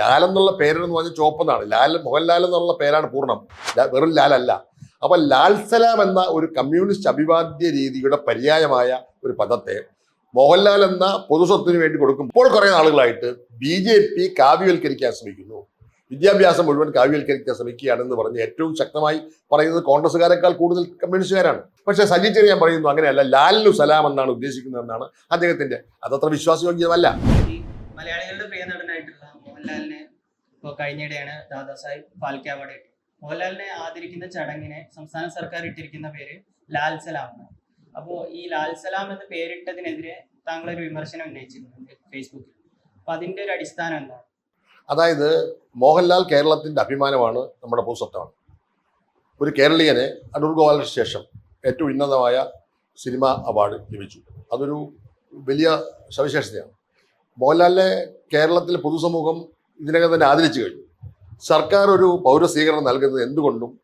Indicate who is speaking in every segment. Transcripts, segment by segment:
Speaker 1: ലാൽ എന്നുള്ള പേരെന്ന് പറഞ്ഞാൽ ചുവപ്പെന്നാണ്. ലാൽ മോഹൻലാൽ എന്നുള്ള പേരാണ് പൂർണം. വെറും ലാലല്ല. അപ്പൊ ലാൽ സലാം എന്ന ഒരു കമ്മ്യൂണിസ്റ്റ് അഭിവാദ്യ രീതിയുടെ പര്യായമായ ഒരു പദത്തെ മോഹൻലാൽ എന്ന പൊതുസ്വത്തിന് വേണ്ടി കൊടുക്കും. ഇപ്പോൾ കുറെ നാളുകളായിട്ട് ബി ജെ പി കാവ്യവൽക്കരിക്കാൻ ശ്രമിക്കുന്നു. വിദ്യാഭ്യാസം മുഴുവൻ കാവ്യവൽക്കരിക്കാൻ ശ്രമിക്കുകയാണെന്ന് പറഞ്ഞ് ഏറ്റവും ശക്തമായി പറയുന്നത് കോൺഗ്രസ്സുകാരെക്കാൾ കൂടുതൽ കമ്മ്യൂണിസ്റ്റുകാരാണ്. പക്ഷെ സജി ചെറിയാൻ പറയുന്നു അങ്ങനെയല്ല ലാലിനു സലാം എന്നാണ് ഉദ്ദേശിക്കുന്നതെന്നാണ് അദ്ദേഹത്തിന്റെ. അതത്ര വിശ്വാസയോഗ്യമല്ല
Speaker 2: മലയാളികളുടെ പ്രിയ നടനായിട്ടുള്ള മോഹൻലാലിനെ ഇപ്പോൾ കഴിഞ്ഞിടെയാണ് ദാദാസാഹിബ് ഫാൽക്കെ അവാർഡ് കിട്ടിയത്. മോഹൻലാലിനെ ആദരിക്കുന്ന ചടങ്ങിനെ സംസ്ഥാന സർക്കാർ ഇട്ടിരിക്കുന്ന പേര് ലാൽ സലാം എന്നാണ് അപ്പോൾ ഈ ലാൽ സലാം എന്ന് പേരിട്ടതിനെതിരെ താങ്കൾ ഒരു വിമർശനം ഉന്നയിച്ചിരുന്നുണ്ട് ഫേസ്ബുക്കിൽ. അപ്പൊ അതിന്റെ ഒരു അടിസ്ഥാനം എന്താണ്?
Speaker 1: അതായത് മോഹൻലാൽ കേരളത്തിന്റെ അഭിമാനമാണ് നമ്മുടെ ഭൂസ്വത്താണ് ഒരു കേരളീയനെ അടൂർ ഗോപാലിന് ശേഷം ഏറ്റവും ഉന്നതമായ സിനിമ അവാർഡ് ലഭിച്ചു. അതൊരു വലിയ സവിശേഷതയാണ്. മോഹൻലാലിനെ കേരളത്തിലെ പൊതുസമൂഹം ഇതിനകം തന്നെ ആദരിച്ചു കഴിഞ്ഞു. സർക്കാർ ഒരു പൗരസ്വീകരണം നൽകുന്നത് എന്തുകൊണ്ടും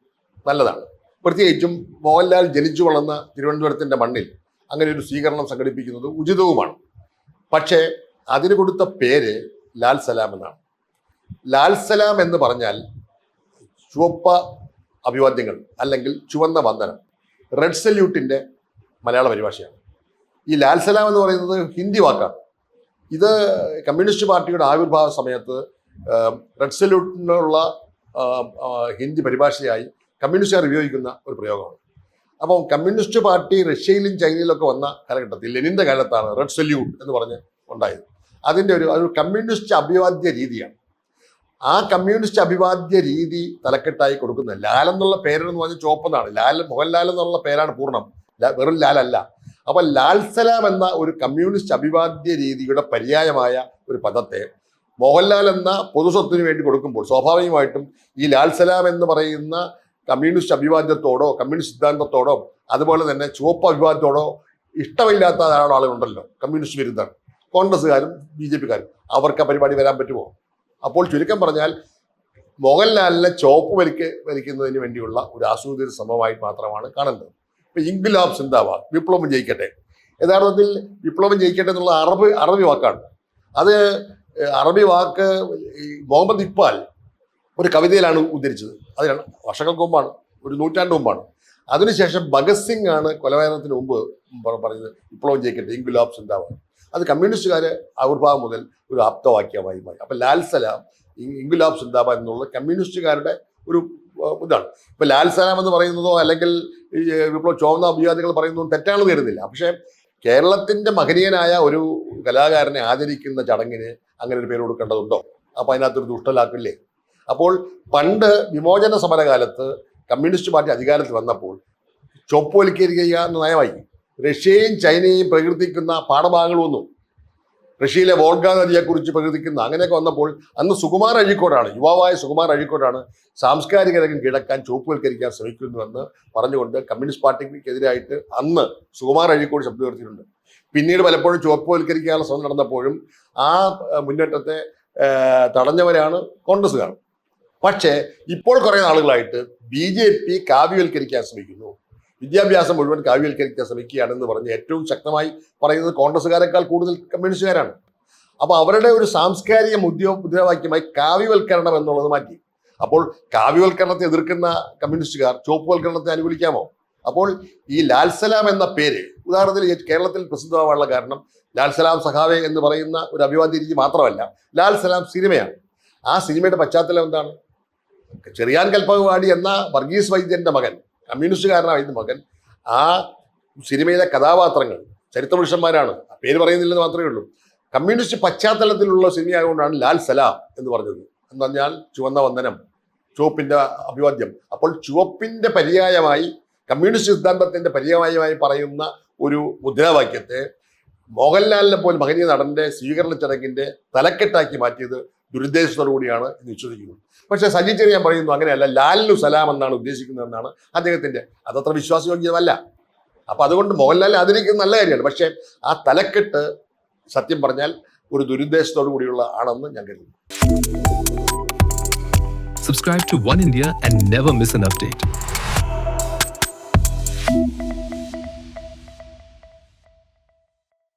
Speaker 1: നല്ലതാണ്. പ്രത്യേകിച്ചും മോഹൻലാൽ ജനിച്ചു വളർന്ന തിരുവനന്തപുരത്തിന്റെ മണ്ണിൽ അങ്ങനെ ഒരു സ്വീകരണം സംഘടിപ്പിക്കുന്നത് ഉചിതവുമാണ്. പക്ഷേ അതിന് കൊടുത്ത പേര് ലാൽ സലാം എന്നാണ്. ലാൽ സലാം എന്ന് പറഞ്ഞാൽ ചുവപ്പ അഭിവാദ്യങ്ങൾ അല്ലെങ്കിൽ ചുവന്ന വന്ദനം റെഡ് സല്യൂട്ടിന്റെ മലയാള പരിഭാഷയാണ്. ഈ ലാൽ സലാം എന്ന് പറയുന്നത് ഹിന്ദി വാക്കാണ്. ഇത് കമ്മ്യൂണിസ്റ്റ് പാർട്ടിയുടെ ആവിർഭാവ സമയത്ത് റെഡ് സല്യൂട്ടിനുള്ള ഹിന്ദി പരിഭാഷയായി കമ്മ്യൂണിസ്റ്റുകാർ ഉപയോഗിക്കുന്ന ഒരു പ്രയോഗമാണ്. അപ്പോൾ കമ്മ്യൂണിസ്റ്റ് പാർട്ടി റഷ്യയിലും ചൈനയിലൊക്കെ വന്ന കാലഘട്ടത്തിൽ ലെനിന്റെ കാലത്താണ് റെഡ് സല്യൂട്ട് എന്ന് പറഞ്ഞ് ഉണ്ടായത്. അതിന്റെ ഒരു ഒരു കമ്മ്യൂണിസ്റ്റ് അഭിവാദ്യ രീതിയാണ്. ആ കമ്മ്യൂണിസ്റ്റ് അഭിവാദ്യ രീതി തലക്കെട്ടായി കൊടുക്കുന്നത് ലാൽ എന്നുള്ള പേരെന്ന് പറഞ്ഞാൽ ചോപ്പെന്നാണ്. ലാൽ മോഹൻലാൽ എന്നുള്ള പേരാണ് പൂർണം. വെറും ലാലല്ല അല്ല. അപ്പൊ ലാൽ സലാം എന്ന ഒരു കമ്മ്യൂണിസ്റ്റ് അഭിവാദ്യ രീതിയുടെ പര്യായമായ ഒരു പദത്തെ മോഹൻലാൽ എന്ന പൊതുസ്വത്തിന് വേണ്ടി കൊടുക്കുമ്പോൾ സ്വാഭാവികമായിട്ടും ഈ ലാൽ സലാം എന്ന് പറയുന്ന കമ്മ്യൂണിസ്റ്റ് അഭിവാദ്യത്തോടോ കമ്മ്യൂണിസ്റ്റ് സിദ്ധാന്തത്തോടോ അതുപോലെ തന്നെ ചുവപ്പ് അഭിവാദ്യത്തോടോ ഇഷ്ടമില്ലാത്ത ധാരാളം ആളുകളുണ്ടല്ലോ കമ്മ്യൂണിസ്റ്റ് വിരുദ്ധർ. കോൺഗ്രസ്സുകാരും ബി ജെ പിക്കാരും. അവർക്ക് പരിപാടി വരാൻ പറ്റുമോ? അപ്പോൾ ചുരുക്കം പറഞ്ഞാൽ മോഹൻലാലിനെ ചോപ്പ് വലിക്ക് വലിക്കുന്നതിന് വേണ്ടിയുള്ള ഒരു ആസൂത്രിത ശ്രമമായി മാത്രമാണ് കാണുന്നത്. ഇപ്പൊ ഇൻഗുലാബ് സിന്ദാബാദ് വിപ്ലവം ജയിക്കട്ടെ. യഥാർത്ഥത്തിൽ വിപ്ലവം ജയിക്കട്ടെ എന്നുള്ള അറബ് അറബി വാക്കാണ്. അത് അറബി വാക്ക് മുഹമ്മദ് ഇക്ബാൽ ഒരു കവിതയിലാണ് ഉദ്ധരിച്ചത്. അതിനാണ് വർഷങ്ങൾക്ക് മുമ്പാണ് ഒരു നൂറ്റാണ്ട് മുമ്പാണ്. അതിനുശേഷം ഭഗത് സിംഗ് ആണ് കൊലപാതകത്തിന് മുമ്പ് പറ- പറഞ്ഞത് വിപ്ലവം ജയിക്കട്ടെ ഇൻഗുലാബ് സിന്ദാബാദ്. അത് കമ്മ്യൂണിസ്റ്റുകാരെ ആവിർഭാവം മുതൽ ഒരു ആപ്തവാക്യമായി മാറി. അപ്പം ലാൽ സലാം ഇൻഗുലാബ് സിന്ദാബാദ് എന്നുള്ള കമ്മ്യൂണിസ്റ്റുകാരുടെ ഒരു ഇതാണ്. ഇപ്പം ലാൽ സലാം എന്ന് പറയുന്നതോ അല്ലെങ്കിൽ വിപ്ലവ ചോന്ന അഭിവാദികൾ പറയുന്നതോ തെറ്റാണെന്ന് കരുതില്ല പക്ഷേ കേരളത്തിന്റെ മഹനീയനായ ഒരു കലാകാരനെ ആദരിക്കുന്ന ചടങ്ങിന് അങ്ങനെ ഒരു പേര് കൊടുക്കേണ്ടതുണ്ടോ? അപ്പൊ അതിനകത്തൊരു ദുഷ്ടലാക്കില്ലേ അപ്പോൾ പണ്ട് വിമോചന സമരകാലത്ത് കമ്മ്യൂണിസ്റ്റ് പാർട്ടി അധികാരത്തിൽ വന്നപ്പോൾ ചൊപ്പുവൽക്കരിക്കുക എന്ന നയമായി. റഷ്യയും ചൈനയും പ്രകീർത്തിക്കുന്ന പാഠഭാഗങ്ങൾ വന്നു റഷ്യയിലെ വോൾഗ നദിയെക്കുറിച്ച് പ്രകീർത്തിക്കുന്ന അങ്ങനെയൊക്കെ വന്നപ്പോൾ അന്ന് സുകുമാർ അഴീക്കോടാണ് യുവാവായ സുകുമാർ അഴീക്കോടാണ് സാംസ്കാരിക രംഗം കിടക്കാൻ ചുവപ്പുവൽക്കരിക്കാൻ ശ്രമിക്കുന്നുവെന്ന് പറഞ്ഞുകൊണ്ട് കമ്മ്യൂണിസ്റ്റ് പാർട്ടിക്കെതിരായിട്ട് അന്ന് സുകുമാർ അഴിക്കോട് ശബ്ദം ഉയർത്തിയിട്ടുണ്ട് പിന്നീട് പലപ്പോഴും ചുവപ്പുവൽക്കരിക്കാനുള്ള ശ്രമം നടന്നപ്പോഴും ആ മുന്നേറ്റത്തെ തടഞ്ഞവരാണ് കോൺഗ്രസ്സുകാർ. പക്ഷേ ഇപ്പോൾ കുറേ നാളുകളായിട്ട് ബി ജെ പി കാവ്യവൽക്കരിക്കാൻ ശ്രമിക്കുന്നു. വിദ്യാഭ്യാസം മുഴുവൻ കാവ്യവൽക്കരിക്കാൻ ശ്രമിക്കുകയാണെന്ന് പറഞ്ഞ് ഏറ്റവും ശക്തമായി പറയുന്നത് കോൺഗ്രസ്സുകാരെക്കാൾ കൂടുതൽ കമ്മ്യൂണിസ്റ്റുകാരാണ്. അപ്പോൾ അവരുടെ ഒരു സാംസ്കാരിക മുദ്ര മുദ്രാവാക്യമായി കാവ്യവൽക്കരണം എന്നുള്ളത് മാറ്റി. അപ്പോൾ കാവ്യവൽക്കരണത്തെ എതിർക്കുന്ന കമ്മ്യൂണിസ്റ്റുകാർ ചുവപ്പുവൽക്കരണത്തെ അനുകൂലിക്കാമോ? അപ്പോൾ ഈ ലാൽ സലാം എന്ന പേര് ഉദാഹരണത്തിന് കേരളത്തിൽ പ്രസിദ്ധമാവാനുള്ള കാരണം ലാൽ സലാം സഖാവെ എന്ന് പറയുന്ന ഒരു അഭിവാദ്യ രീതി മാത്രമല്ല ലാൽ സലാം സിനിമയാണ്. ആ സിനിമയുടെ പശ്ചാത്തലം എന്താണ്? ചെറിയാൻ കൽപ്പകവാടി എന്ന വർഗീസ് വൈദ്യന്റെ മകൻ കമ്മ്യൂണിസ്റ്റുകാരനായ വൈദ്യ മകൻ ആ സിനിമയിലെ കഥാപാത്രങ്ങൾ ചരിത്രപുരുഷന്മാരാണ്. ആ പേര് പറയുന്നില്ലെന്ന് മാത്രമേ ഉള്ളൂ. കമ്മ്യൂണിസ്റ്റ് പശ്ചാത്തലത്തിലുള്ള സിനിമയായതുകൊണ്ടാണ് ലാൽ സലാം എന്ന് പറഞ്ഞത്. എന്ന് പറഞ്ഞാൽ ചുവന്ന വന്ദനം ചുവപ്പിന്റെ അഭിവാദ്യം. അപ്പോൾ ചുവപ്പിന്റെ പര്യായമായി കമ്മ്യൂണിസ്റ്റ് സിദ്ധാന്തത്തിന്റെ പര്യായമായി പറയുന്ന ഒരു മുദ്രാവാക്യത്തെ മോഹൻലാലിനെ പോലും മഹനീയ നടന്റെ സ്വീകരണ ചടങ്ങിന്റെ തലക്കെട്ടാക്കി മാറ്റിയത് ദുരുദ്ദേശത്തോടുകൂടിയാണ് എന്ന് വിശ്വസിക്കുന്നു. പക്ഷെ സജി ചെറിയാൻ പറയുന്നു അങ്ങനെയല്ല ലാലിനു സലാം എന്നാണ് ഉദ്ദേശിക്കുന്നതെന്നാണ് അദ്ദേഹത്തിന്റെ അതത്ര വിശ്വാസയോഗ്യമല്ല. അപ്പൊ അതുകൊണ്ട് മോഹൻലാലിനെ ആദരിക്കുന്നത് നല്ല കാര്യമാണ്. പക്ഷേ ആ തലക്കെട്ട് സത്യം പറഞ്ഞാൽ ഒരു ദുരുദ്ദേശത്തോടു കൂടിയുള്ള ആണെന്ന് ഞാൻ കരുതുന്നു.
Speaker 3: Subscribe to One India and never miss an update.